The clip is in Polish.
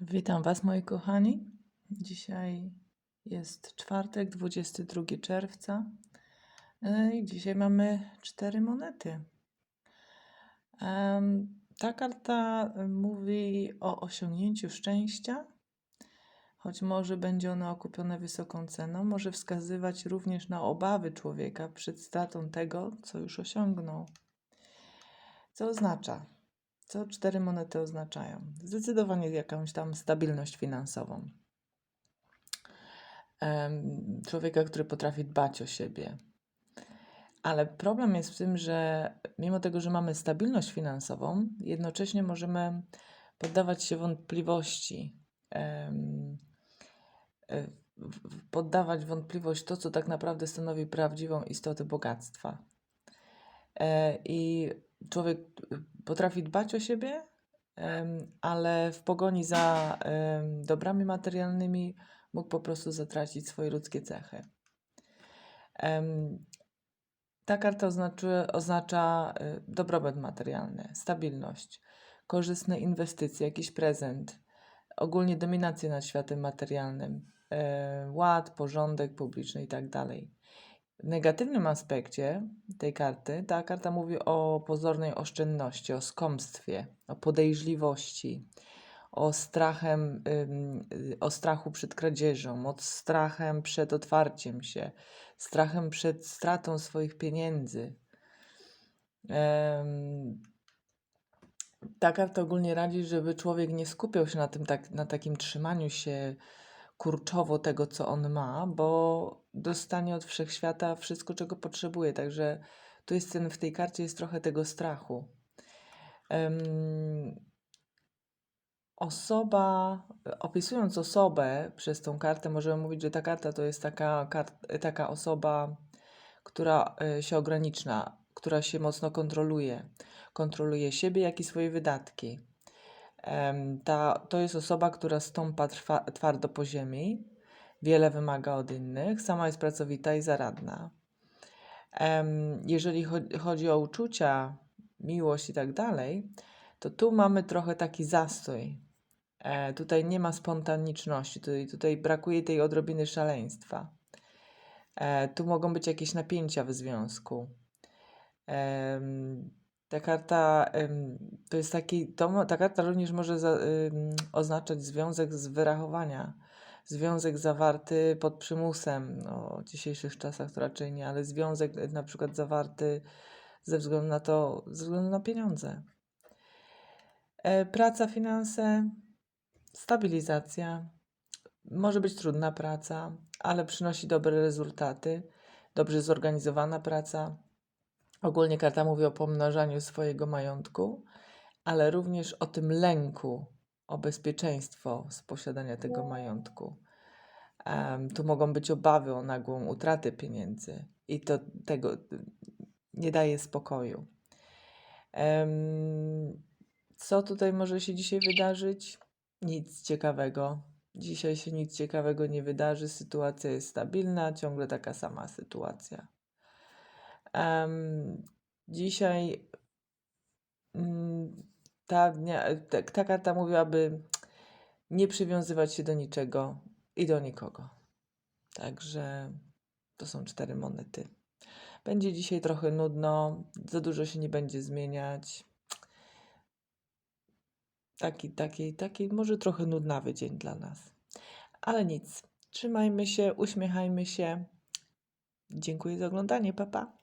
Witam Was, moi kochani. Dzisiaj jest czwartek, 22 czerwca. E, I dzisiaj mamy cztery monety. Ta karta mówi o osiągnięciu szczęścia, choć może będzie ono okupione wysoką ceną, może wskazywać również na obawy człowieka przed stratą tego, co już osiągnął. Co oznacza? Co cztery monety oznaczają? Zdecydowanie jakąś tam stabilność finansową. Człowieka, który potrafi dbać o siebie. Ale problem jest w tym, że mimo tego, że mamy stabilność finansową, jednocześnie możemy poddawać się wątpliwości. e, Poddawać wątpliwość to, co tak naprawdę stanowi prawdziwą istotę bogactwa. E, I człowiek y, potrafi dbać o siebie, ale w pogoni za dobrami materialnymi mógł po prostu zatracić swoje ludzkie cechy. Ta karta oznaczy, oznacza y, dobrobyt materialny, stabilność, korzystne inwestycje, jakiś prezent, ogólnie dominację nad światem materialnym, e, ład, porządek publiczny i tak negatywnym aspekcie tej karty, ta karta mówi o pozornej oszczędności, o skąpstwie, o podejrzliwości, o, strachem, y, o strachu przed kradzieżą, o strachem przed otwarciem się, strachem przed stratą swoich pieniędzy. Ta karta ogólnie radzi, żeby człowiek nie skupiał się na tym, tak, na takim trzymaniu się kurczowo tego, co on ma, bo dostanie od wszechświata wszystko, czego potrzebuje. Także tu jest ten, w tej karcie jest trochę tego strachu. Em, osoba, opisując osobę przez tą kartę, możemy mówić, że ta karta to jest taka, kart, taka osoba, która e, się ogranicza, która się mocno kontroluje. Kontroluje siebie, jak i swoje wydatki. Ta, to jest osoba, która stąpa trwa, twardo po ziemi, wiele wymaga od innych, sama jest pracowita i zaradna. Jeżeli cho- chodzi o uczucia, miłość i tak dalej, to tu mamy trochę taki zastój. E, tutaj nie ma spontaniczności, tutaj, tutaj brakuje tej odrobiny szaleństwa. E, tu mogą być jakieś napięcia w związku. Ta karta to jest taki, to, ta karta również może za, oznaczać związek z wyrachowania. Związek zawarty pod przymusem. No, w dzisiejszych czasach to raczej nie, ale związek na przykład zawarty ze względu na to, ze względu na pieniądze. E, praca, finanse, stabilizacja. Może być trudna praca, ale przynosi dobre rezultaty. Dobrze zorganizowana praca. Ogólnie karta mówi o pomnażaniu swojego majątku, ale również o tym lęku, o bezpieczeństwo z posiadania tego majątku. Em, tu mogą być obawy o nagłą utratę pieniędzy i to tego nie daje spokoju. Em, co tutaj może się dzisiaj wydarzyć? Nic ciekawego. Dzisiaj się nic ciekawego nie wydarzy. Sytuacja jest stabilna, ciągle taka sama sytuacja. Dzisiaj mm, ta, dnia, ta, ta karta mówiłaby nie przywiązywać się do niczego i do nikogo. Także to są cztery monety. Będzie dzisiaj trochę nudno, za dużo się nie będzie zmieniać. Taki, taki, taki może trochę nudnawy dzień dla nas. Ale nic. Trzymajmy się, uśmiechajmy się. Dziękuję za oglądanie, papa. Pa.